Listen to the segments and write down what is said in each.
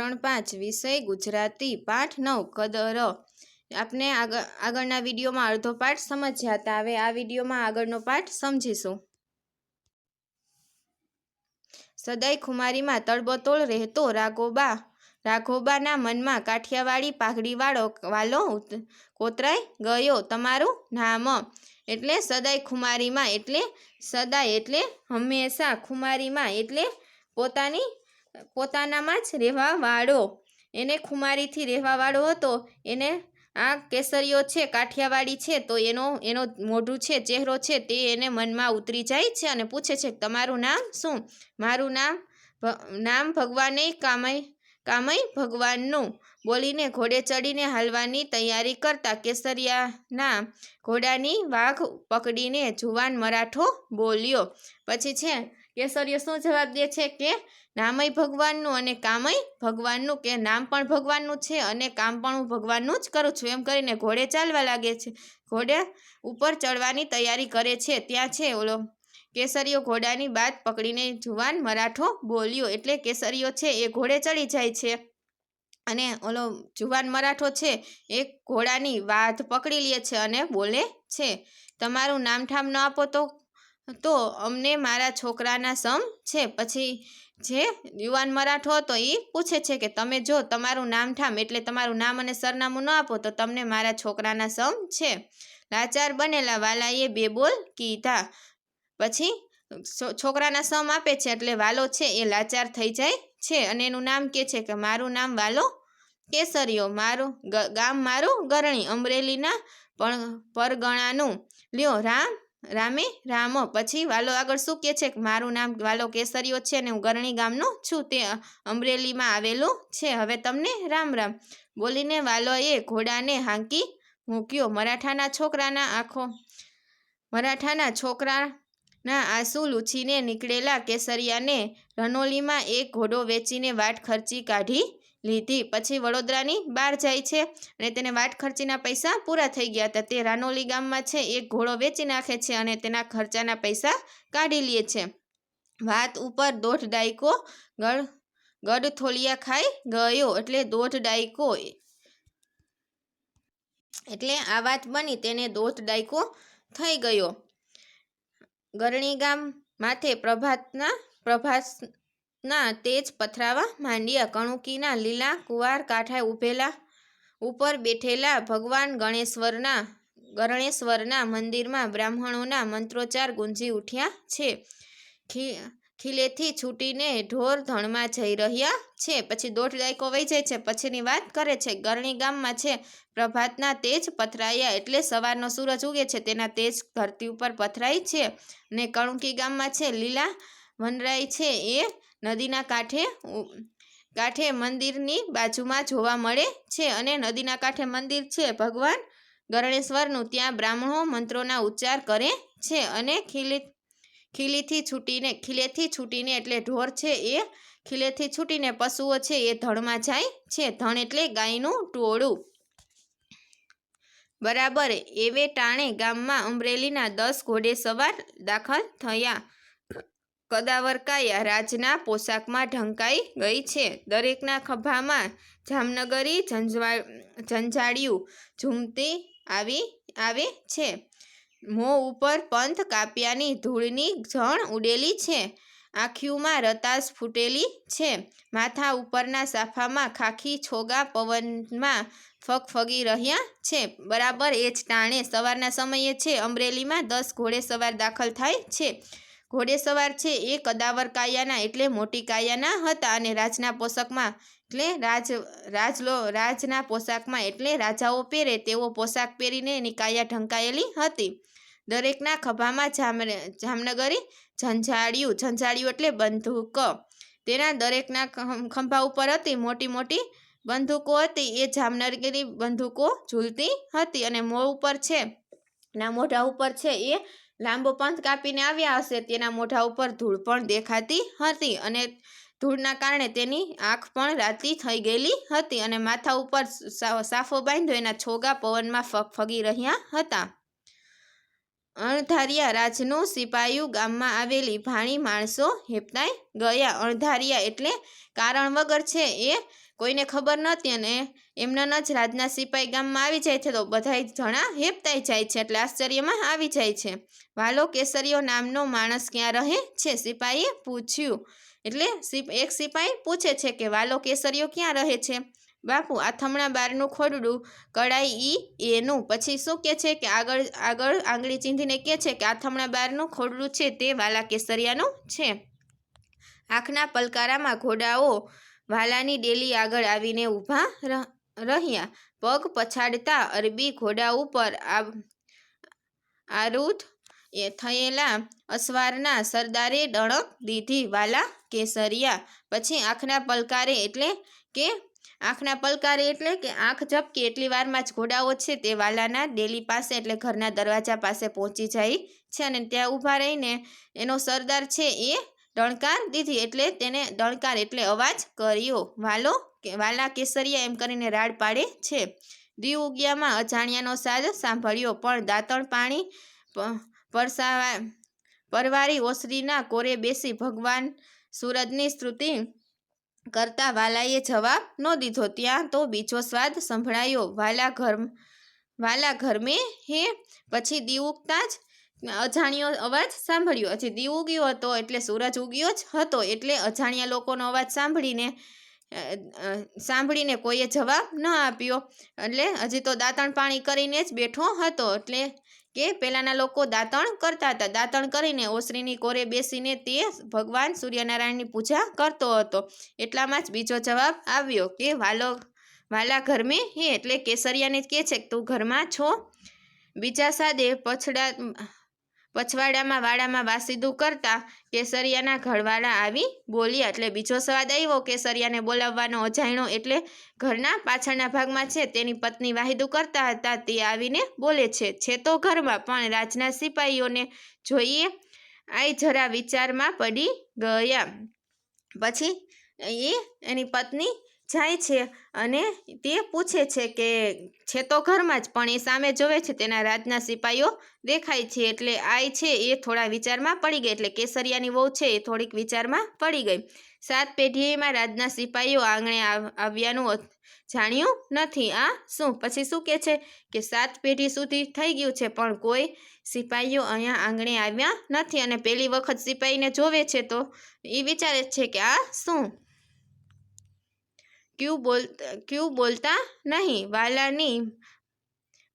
ધોરણ પાંચ વિષય, ગુજરાતી પાઠ, નવ કદર. આપને આગળ, આગળના વિડીયોમાં અડધો પાઠ સમજ્યા હતા. હવે આ વિડીયોમાં આગળનો પાઠ સમજીશું. સદાય ખુમારીમાં તળબતોળ રહેતો રાઘોબા. રાઘોબાના મનમાં કાઠિયાવાડી પાઘડીવાળો વાલો કોતરાઈ ગયો તમારું નામ. એટલે સદાય ખુમારીમાં એટલે સદાય એટલે હંમેશા ખુમારીમાં એટલે પોતાની પોતાનામાં જ રહેવા વાળો એને ખુમારીથી રહેવા વાળો હતો. એને આ કેસરીઓ છે, કાઠિયાવાડી છે, તો એનો એનો મોઢું છે, ચહેરો છે, તે એને મનમાં ઉતરી જાય છે અને પૂછે છે, તમારું નામ શું? મારું નામ નામ ભગવાને કામય કામય ભગવાનનું. બોલીને ઘોડે ચડીને હાલવાની તૈયારી કરતા કેસરિયાના ઘોડાની વાઘ પકડીને જુવાન મરાઠો બોલ્યો. પછી છે કેસરીયો શું જવાબ દે છે કે નામય ભગવાનનું અને કામય ભગવાનનું કે નામ પણ ભગવાનનું છે અને કામ પણ હું ભગવાનનું જ કરું છું? એમ કરીને ઘોડે ચાલવા લાગે છે. ઘોડે ઉપર ચડવાની તૈયારી કરે છે. ત્યાં છે, ઓલો કેસરીયો ઘોડાની બાત પકડીને જુવાન મરાઠો બોલ્યો. એટલે કેસરીયો છે એ ઘોડે ચડી જાય છે અને ઓલો જુવાન મરાઠો છે એ ઘોડાની વાત પકડી લે છે અને બોલે છે. તમારું નામઠામ ન આપો તો તો અમને મારા છોકરાના સમ છે. પછી જે યુવાન મરાઠો હતો એ પૂછે છે કે તમે જો તમારું નામ ઠામ એટલે તમારું નામ અને સરનામું ન આપો તો તમને મારા છોકરાના સમ છે. લાચાર બનેલા વાલાએ બે બોલ કીધા. પછી છોકરાના સમ આપે છે એટલે વાલો છે એ લાચાર થઈ જાય છે અને એનું નામ કે છે કે મારું નામ વાલો કેસરીયો, મારું ગામ મારું ગરણી, અમરેલીના પણ પરગણાનું. લ્યો, રામ રામે, રામ, પછી વાલો આગળ શું કહે છે? મારું નામ વાલો કેસરીયો છે અને હું ગરણી ગામનો છું, તે અમરેલીમાં આવેલું છે. હવે તમને રામ રામ. બોલીને વાલોએ ઘોડાને હાંકી મૂક્યો. મરાઠાના છોકરાના આંખો, મરાઠાના છોકરાના આંસુ લૂછીને નીકળેલા કેસરિયાને રનોલીમાં એક ઘોડો વેચીને વાટ ખર્ચી કાઢી લીધી. પછી વડોદરાની બહાર જાય છે અને તેને વાટ ખર્ચીના પૈસા પૂરા થઈ ગયા હતા. તે રાનોલી ગામમાં છે, એક ઘોડો વેચી નાખે છે અને તેના ખર્ચાના પૈસા કાઢી લે છે. વાત ઉપર દોઢ ડાયકો ગળ ગઢથોલિયા ખાઈ ગયો એટલે દોઢ ડાયકો એટલે આ વાત બની તેને દોઢ ડાયકો થઈ ગયો. ગરણી ગામ માથે પ્રભાતના પ્રભાસના તેજ પથરાવા માંડ્યા કણુકીના લીલા કુવાર કાંઠે ઊભેલા ઉપર બેઠેલા ભગવાન ગણેશ્વરના ગણેશ્વરના મંદિરમાં બ્રાહ્મણોના મંત્રોચ્ચાર ગુંજી ઉઠ્યા છે. ખી, ખીલેથી છૂટીને ઢોર ધણમાં જઈ રહ્યા છે. પછી દોઢ દાયકો વહી જાય છે. પછીની વાત કરે છે. ગરણી ગામમાં છે. પ્રભાતના તેજ પથરાયા એટલે સવારનો સૂરજ ઉગે છે. તેના તેજ ધરતી ઉપર પથરાય છે ને કણુકી ગામમાં છે. લીલા વનરાય છે એ નદીના કાંઠે કાંઠે મંદિરની બાજુમાં જોવા મળે છે અને નદીના કાંઠે મંદિર છે. ભગવાન ગરણેશ્વરનું ત્યાં બ્રાહ્મણો મંત્રોના ઉચ્ચાર કરે છે અને ખીલી, ખીલીથી છૂટીને, ખીલેથી છૂટીને એટલે ઢોર છે એ, ખીલેથી છૂટીને પશુઓ છે એ ધણમાં જાય છે. ધણ એટલે ગાયનું ટોળું. બરાબર, એવે ટાણે ગામમાં અમરેલીના દસ ઘોડે સવાર દાખલ થયા. કદાવરકાયા રાજના પોશાકમાં ઢંકાઈ ગઈ છે. દરેકના ખભામાં જામનગરી ઝંઝાળિયું ઝૂમતી આવી, આવે છે. મોં ઉપર પંથ કાપ્યાની ધૂળની ઝણ ઉડેલી છે. આંખીઓમાં રતાસ ફૂટેલી છે. માથા ઉપરના સાફામાં ખાખી છોગા પવનમાં ફગફગી રહ્યા છે. બરાબર એ જ ટાણે સવારના સમયે છે. અમરેલીમાં દસ ઘોડે સવાર દાખલ થાય છે. ઘોડે સવાર છે, એ કદાવર કાયાના એટલે મોટી કાયાના હતા અને રાજના પોશાકમાં એટલે રાજ, રાજલો, રાજના પોશાકમાં એટલે રાજાઓ પહેરે તેવો પોશાક પહેરીને એની કાયા ઢંકાયેલી હતી. દરેકના ખભામાં જામ જામનગરી ઝંઝાળિયું ઝંઝાળિયું એટલે બંદૂક. તેના દરેકના ખંભા ઉપર હતી, મોટી મોટી બંદૂકો હતી, એ જામનગરી બંદૂકો ઝૂલતી હતી અને મોં ઉપર છે, ના મોઢા ઉપર છે, એ લાંબો પંથ કાપીને આવ્યા હશે. તેના મોઢા ઉપર ધૂળ પણ દેખાતી હતી અને ધૂળના કારણે તેની આંખ પણ રાતી થઈ ગયેલી હતી અને માથા ઉપર સાફો બાંધ્યો. એના છોગા પવનમાં ફગફગી રહ્યા હતા. અણધારિયા રાજનું સિપાયું ગામમાં આવેલી ભાણી માણસો હેપતાઈ ગયા. અણધારિયા એટલે કારણ વગર છે એ કોઈને ખબર નહોતી અને એમના જ રાજના સિપાઈ ગામમાં આવી જાય છે તો બધાય જણા હેપતાઈ જાય છે એટલે આશ્ચર્યમાં આવી જાય છે. વાલો કેસરીયો નામનો માણસ ક્યાં રહે છે? સિપાઈએ પૂછ્યું. એટલે એક સિપાઈ પૂછે છે કે વાલો કેસરીયો ક્યાં રહે છે? બાપુ આથમણા બારનું ખોરડું કડાઈ ઈ એનું. પછી શું કે છે કે આગળ આગળ આંગળી ચીંધીને કહે છે કે આથમણા બારનું ખોરડું છે તે વાલા કેસરિયાનું છે. આંખના પલકારામાં ઘોડાઓ વાલાની ડેલી આગળ આવીને ઊભા રહ્યા. પગ પછાડતા અરબી ઘોડા ઉપર આ- આરૂઢ એ થયેલા અસવારના સરદારે ડણક દીધી વાલા કેસરિયા. પછી આંખના પલકારે એટલે કે, આંખના પલકારે એટલે કે આંખ ઝપકી એટલી વારમાં જ ઘોડાઓ છે તે વાલાના ડેલી પાસે એટલે ઘરના દરવાજા પાસે પહોંચી જાય છે અને ત્યાં ઊભા રહીને એનો સરદાર છે એ ડણકાર દીધી એટલે તેને ડણકાર એટલે અવાજ કર્યો. વાલો કે, વાલા કેસરિયા એમ કરીને રાડ પાડે છે. દીવ ઉગ્યામાં અજાણ્યાનો સાદ સાંભળ્યો, પણ દાંતણ પાણી પરસાવા, પરવારી ઓસરીના કોરે બેસી ભગવાન સૂરજની સ્તુતિ કરતા વાલાએ જવાબ ન દીધો. ત્યાં તો બીજો સ્વાદ સંભળાયો. વાલા ઘર, વાલા ઘરમે હે, પછી દીવ ઉગતા જ અજાણ્યો અવાજ સાંભળ્યો. હજી દીવ ઉગ્યો હતો એટલે સૂરજ ઉગ્યો જ હતો એટલે અજાણ્યા લોકોનો અવાજ સાંભળીને સાંભળીને કોઈએ જવાબ ન આપ્યો. એટલે હજી તો દાંતણ પાણી કરીને જ બેઠો હતો એટલે કે પહેલાંના લોકો દાંતણ કરતા હતા. દાંતણ કરીને ઓસરીની કોરે બેસીને તે ભગવાન સૂર્યનારાયણની પૂજા કરતો હતો. એટલામાં જ બીજો જવાબ આવ્યો કે, વાલો, વાલા ઘરમે હે. એટલે કેસરિયાને કહે છે કે, તું ઘરમાં છો. બીજા સાદે પછડા પછવાડામાં વાડામાં વાસીદું કરતા કેસરિયાના ઘરવાળા આવી બોલ્યા એટલે બીજો સ્વાદ આવ્યો? કેસરિયાને બોલાવવાનો અજાણ્યો એટલે ઘરના પાછળના ભાગમાં છે. તેની પત્ની વાહિદું કરતા હતા. તે આવીને બોલે છે છે તો ઘરમાં, પણ રાજના સિપાહીઓને જોઈએ. આઈ જરા વિચારમાં પડી ગયા. પછી એ એની પત્ની જાય છે અને તે પૂછે છે કે છે તો ઘરમાં જ, પણ એ સામે જોવે છે, તેના રાજના સિપાઈઓ દેખાય છે, એટલે આય છે એ થોડા વિચારમાં પડી ગઈ, એટલે કેસરિયાની વહુ છે એ થોડીક વિચારમાં પડી ગઈ. સાત પેઢીમાં રાજના સિપાહીઓ આંગણે આવ્યાનું જાણ્યું નથી. આ શું? પછી શું કહે છે કે સાત પેઢી સુધી થઈ ગયું છે, પણ કોઈ સિપાહીઓ અહીંયા આંગણે આવ્યા નથી અને પહેલી વખત સિપાહીને જોવે છે તો એ વિચારે છે કે આ શું? ક્યુ બોલ, ક્યુ બોલતા નહીં? વાલાની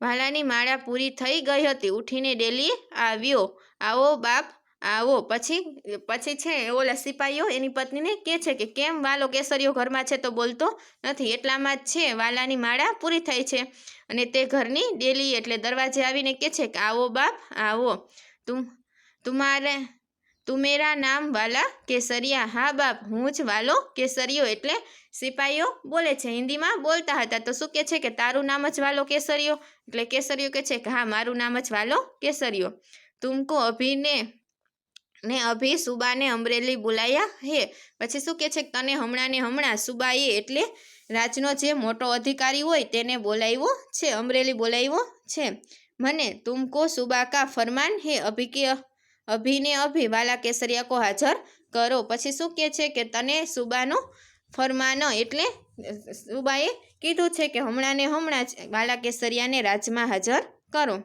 વાલાની માળા પૂરી થઈ ગઈ હતી. ઉઠીને ડેલી આવ્યો. આવો બાપ, આવો. પછી પછી છે, ઓલા સિપાહીઓ એની પત્નીને કહે છે કે, કેમ વાલો કેસરીઓ ઘરમાં છે તો બોલતો નથી? એટલામાં જ છે, વાલાની માળા પૂરી થઈ છે. અને તે ઘરની ડેલી એટલે દરવાજે આવીને કહે છે કે, આવો બાપ, આવો. તું તુમારે તુમેરા નામ વાલા કેસરિયા, હા બાપ, હું જ વાલો કેસરિયો એટલે સિપાહીઓ બોલે છે. હિન્દીમાં બોલતા હતા તો શું કહે છે કે તારું નામ જ વાલો કેસરિયો એટલે કેસરિયો કહે છે કે હા, મારું નામ જ વાલો કેસરિયો તુમકો અભિને ને અભી સુબાને અમરેલી બોલાયા હે. પછી શું કહે છે કે તને હમણાં ને હમણાં સુબાએ એટલે રાજનો જે મોટો અધિકારી હોય તેને બોલાવ્યો છે, અમરેલી બોલાવ્યો છે. મને તુમકો સુબા કા ફરમાન હે અભી કે અભિને અભી, વાલા કેસરિયા કો હાજર કરો. પછી શું કહે છે કે તને સુબાનું ફરમાન એટલે સુબાએ કીધું છે કે હમણાં ને હમણાં જ વાલા કેસરિયાને રાજમાં હાજર કરો.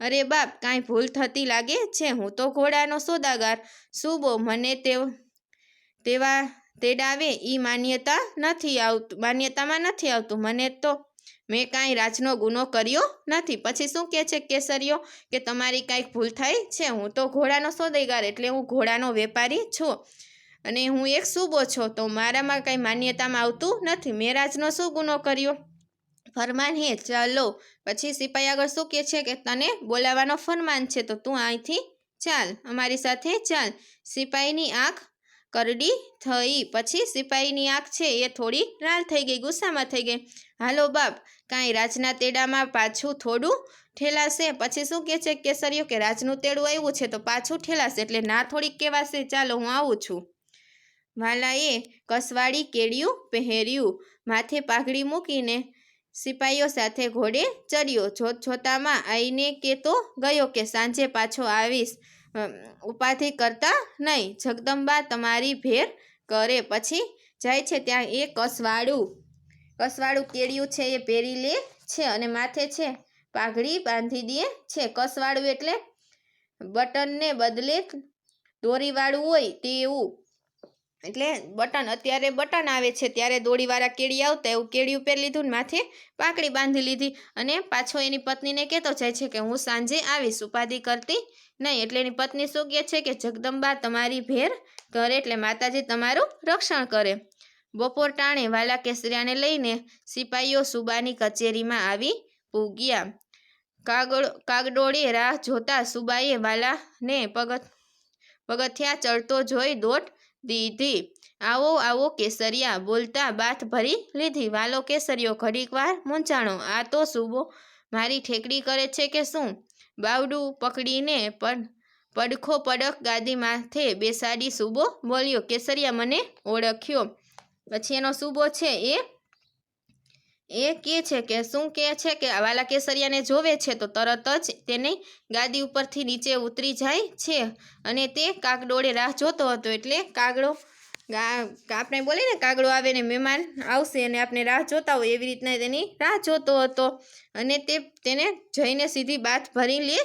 અરે બાપ, કાંઈ ભૂલ થતી લાગે છે? હું તો ઘોડાનો સોદાગાર. સુબો, મને તે તેવા તેડાવે એ માન્યતા નથી આવતું, માન્યતામાં નથી આવતું. મને તો મેં કાંઈ રાજનો ગુનો કર્યો નથી. પછી શું કહે છે કેસરીઓ? કે તમારી કાંઈક ભૂલ થઈ છે? હું તો ઘોડાનો સોદેગાર એટલે હું ઘોડાનો વેપારી છું. અને હું એક સુબો છો, તો મારામાં કાંઈ માન્યતામાં આવતું નથી. મેં રાજનો શું ગુનો કર્યો? ફરમાન હે, ચાલો. પછી સિપાઈ આગળ શું કહે છે કે તને બોલાવવાનો ફરમાન છે, તો તું અહીંથી ચાલ. અમારી સાથે ચાલ. સિપાહીની આંખ કરડી થઈ. પછી સિપાહીની આંખ છે એ થોડી લાલ થઈ ગઈ, ગુસ્સામાં થઈ ગઈ. હાલો બાપ, કાંઈ રાજના તેડામાં પાછું થોડું ઠેલાશે? પછી શું કહે છે કેસરીઓ કે રાજનું તેડું આવ્યું છે તો પાછું ઠેલાશે? એટલે ના થોડીક કહેવાશે? ચાલો હું આવું છું. વાલાએ કસવાડી કેડિયું પહેર્યું, માથે પાઘડી મૂકીને સિપાહીઓ સાથે ઘોડે ચડ્યો. જોત જોતામાં આઈને તો ગયો કે, સાંજે પાછો આવીશ. ઉપાધિ કરતા નહીં. જગદંબા તમારી ભેર કરે. પછી જાય છે ત્યાં એ કસવાળું કસવાળું કેળિયું છે એ પહેરી લે છે અને માથે છે પાઘડી બાંધી દે છે. કસવાળું એટલે બટનને બદલે દોરીવાળું હોય તેવું. એટલે બટન, અત્યારે બટન આવે છે. ત્યારે દોડીવાળા કેળી આવતા. એવું કેળિયું પહેરી લીધું ને માથે પાકડી બાંધી લીધી. અને પાછો એની પત્નીને કહેતો જાય છે કે હું સાંજે આવીશ. ઉપાધિ કરતી નહીં, એટલે એની પત્ની શું કહે છે કે, જગદંબા, તમારી ભેર કરે એટલે માતાજી તમારું રક્ષણ કરે. બપોર ટાણે વાલા કેસરિયાને લઈને સિપાહીઓ સુબાની કચેરીમાં આવી પૂગ્યા. કાગડ કાગડોળે રાહ જોતા સુબાએ વાલાને પગથ, પગથિયા ચડતો જોઈ દોટ દીધી. આવો આવો કેસરિયા, બોલતા બાથ ભરી લીધી. વાલો કેસરિયો ઘડીક વાર મૂંઝાણો. આ તો સુબો, મારી ઠેકડી કરે છે કે શું? બાવડું પકડીને પડ પડખો પડખ ગાદી માથે બેસાડી સુબો બોલ્યો. કેસરિયા મને ઓળખ્યો. પછી એનો સુબો છે એ? એ કહે છે કે, શું કહે છે કે વાલા કેસરિયાને જોવે છે તો તરત જ તેને ગાદી ઉપરથી નીચે ઉતરી જાય છે અને તે કાગડોળે રાહ જોતો હતો એટલે કાગડો આપણે બોલીએ ને કાગડો આવે ને મહેમાન આવશે અને આપણે રાહ જોતા હોય એવી રીતના તેની રાહ જોતો હતો. અને તે તેને જઈને સીધી બાથ ભરી લે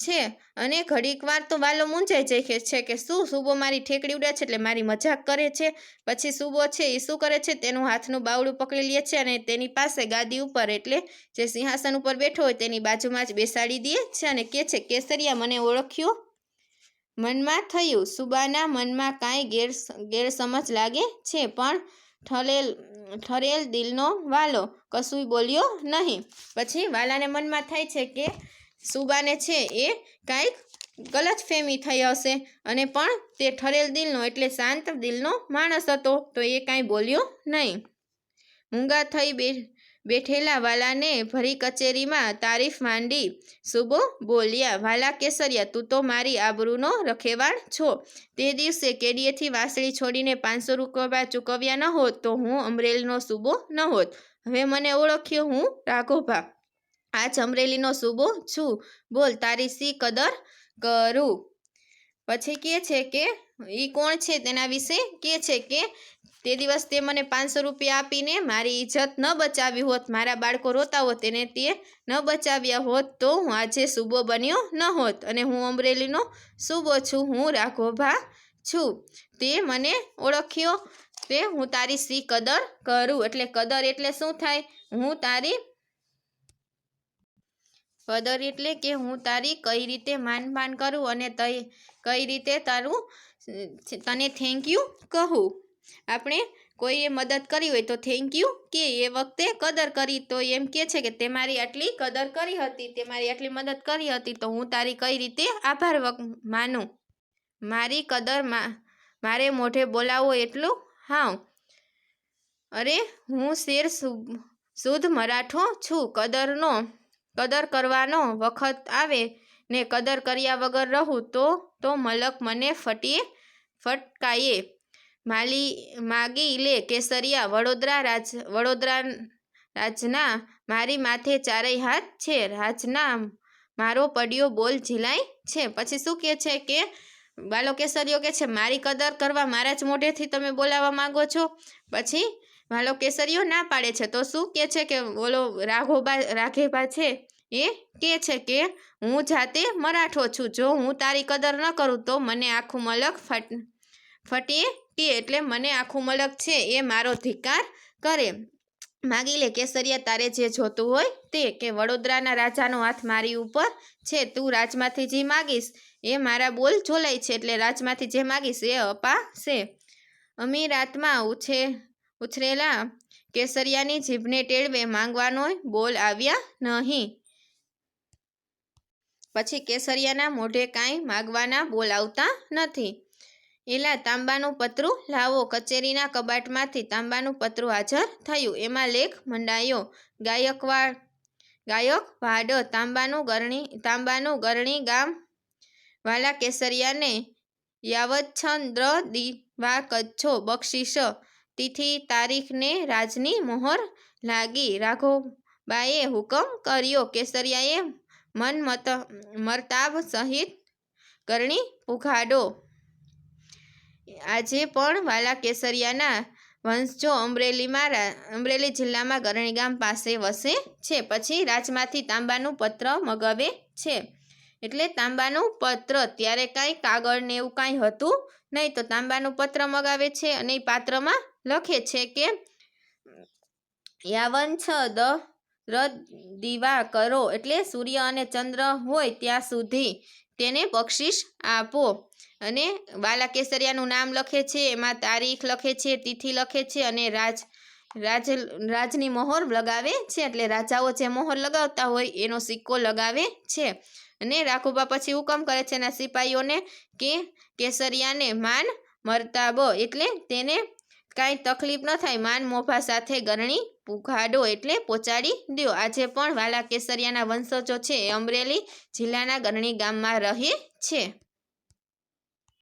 છે. અને ઘડીક વાર તો વાલો મૂંઝાઈ જાય છે કે શું, સુબો મારી ઠેકડી ઉડે છે એટલે મારી મજાક કરે છે. પછી સુબો છે એ શું કરે છે? તેનું હાથનું બાવડું પકડી લે છે અને તેની પાસે ગાદી ઉપર એટલે જે સિંહાસન ઉપર બેઠો હોય તેની બાજુમાં જ બેસાડી દે છે અને કહે છે, કેસરિયા મને ઓળખ્યો મનમાં થયું. સુબાના મનમાં કાંઈ ગેર ગેરસમજ લાગે છે, પણ ઠરેલ ઠરેલ દિલનો વાલો કશું બોલ્યો નહીં. પછી વાલાને મનમાં થાય છે કે સુબાને છે એ કાંઈક ગલત ફેમી થઈ હશે અને પણ તે ઠરેલ દિલનો એટલે શાંત દિલનો માણસ હતો તો એ કાંઈ બોલ્યો નહીં. મૂંગા થઈ બે બેઠેલા વાલાને ભરી કચેરીમાં તારીફ માંડી. સુબો, બોલ્યા, વાલા કેસરિયા, તું તો મારી આબરૂનો રખેવાળ છો. તે દિવસે કેડીએથી વાસળી છોડીને પાંચસો રૂપિયા ચૂકવ્યા ન હોત તો હું અમરેલીનો સુબો ન હોત. હવે મને ઓળખ્યો હું રાઘોભા. આજ અમરેલીનો સુબો છું. બોલ, તારી સી કદર કરું? પછી કહે છે કે એ કોણ છે તેના વિશે? કહે છે કે તે દિવસ તે મને પાંચસો રૂપિયા આપીને મારી ઇજ્જત ન બચાવી હોત, મારા બાળકો રોતા હોત તેને તે ન બચાવ્યા હોત, તો હું આજે સુબો બન્યો ન હોત અને હું અમરેલીનો સુબો છું, હું રાઘોભા છું. તે મને ઓળખ્યો. તે હું તારી સી કદર કરું. એટલે કદર એટલે શું થાય? હું તારી કદર એટલે કે હું તારી કઈ રીતે માન પાન કરું અને કઈ રીતે તારું, તને થેન્ક યુ કહું. આપણે કોઈએ મદદ કરી હોય તો થેન્ક યુ કે એ વખતે કદર કરી. તો એમ કે છે કે તે મારી આટલી કદર કરી હતી, તે મારી આટલી મદદ કરી હતી, તો હું તારી કઈ રીતે આભાર માનું? મારી કદર મારે મોઢે બોલાવો એટલું? હા અરે, હું શેર શુદ્ધ મરાઠો છું. કદરનો, કદર કરવાનો વખત આવે ને કદર કર્યા વગર રહું તો તો મલક મને ફટીએ, ફટકાયે. માલી માગી લે કેસરિયા, વડોદરા રાજ, વડોદરા રાજના મારી માથે ચારેય હાથ છે. રાજના મારો પડ્યો બોલ ઝીલાય છે. પછી શું કહે છે કે, બાલો કે છે, મારી કદર કરવા મારા જ મોઢેથી તમે બોલાવવા માંગો છો? પછી વાલો કેસરીઓ ના પાડે છે. તો શું કહે છે કે, બોલો રાઘોબા, રાઘેબા છે એ કહે છે કે, હું જાતે મરાઠો છું. જો હું તારી કદર ન કરું તો મને આખું મલક ફટ ફટીએ કે એટલે મને આખું મલક છે એ મારો ધિકાર કરે. માગી લે કેસરિયા, તારે જે જોતું હોય તે કે વડોદરાના રાજાનો હાથ મારી ઉપર છે, તું રાજમાંથી જે માગીશ એ મારા બોલ જોલાય છે, એટલે રાજમાંથી જે માગીશ એ અપાશે અમીરાતમાં ઉછે, ઉછરેલા કેસરિયાની જીભને ટેળવે, માંગવાનો બોલ આવ્યા નહીં. પછી કેસરિયાના મોઢે કાંઈ માગવાના બોલ આવતા નથી. એલા તાંબાનું પતરું લાવો. કચેરીના કબાટમાંથી તાંબાનું પતરું હાજર થયું. એમાં લેખ મંડાયો. ગાયકવાડ, ગાયક વાડ, તાંબાનું ગરણી તાંબાનું ગરણી ગામ વાલા કેસરિયાને યાવચ્છંદ્ર દીવા કચ્છો બક્ષિસ. તિથિ તારીખને રાજની મોહર લાગી. રાઘોબાએ હુકમ કર્યો. કેસરિયાએ મન મત મરતાબ સહિત ગરણી ઉઘાડો. આજે પણ વાલા કેસરિયાના વંશજો અમરેલીમાં અમરેલી જિલ્લામાં ગરણી ગામ પાસે વસે છે. પછી રાજમાંથી તાંબાનું પત્ર મગાવે છે. એટલે તાંબાનું પત્ર ત્યારે કાંઈ કાગળ ને એવું કાંઈ હતું નહીં તો તાંબાનું પત્ર મગાવે છે અને એ પાત્રમાં લખે છે કે, યાવન છ દ દીવા કરો એટલે સૂર્ય અને ચંદ્ર હોય ત્યાં સુધી તેને બક્ષિસ આપો. અને બાલા કેસરિયાનું નામ લખે છે, એમાં તારીખ લખે છે, તિથિ લખે છે અને રાજ રાજ, રાજની મોહર લગાવે છે, એટલે રાજાઓ જે મોહર લગાવતા હોય એનો સિક્કો લગાવે છે. અને રાખોબા પછી હુકમ કરે છે એના સિપાહીઓને કે કેસરિયાને માન મરતાબો, એટલે તેને કાંઈ તકલીફ ન થાય, માન મોભા સાથે ગરણી પુઘાડો, એટલે પહોંચાડી દો આજે પણ વાલા કેસરિયાના વંશજો છે, એ અમરેલી જિલ્લાના ગરણી ગામમાં રહે છે.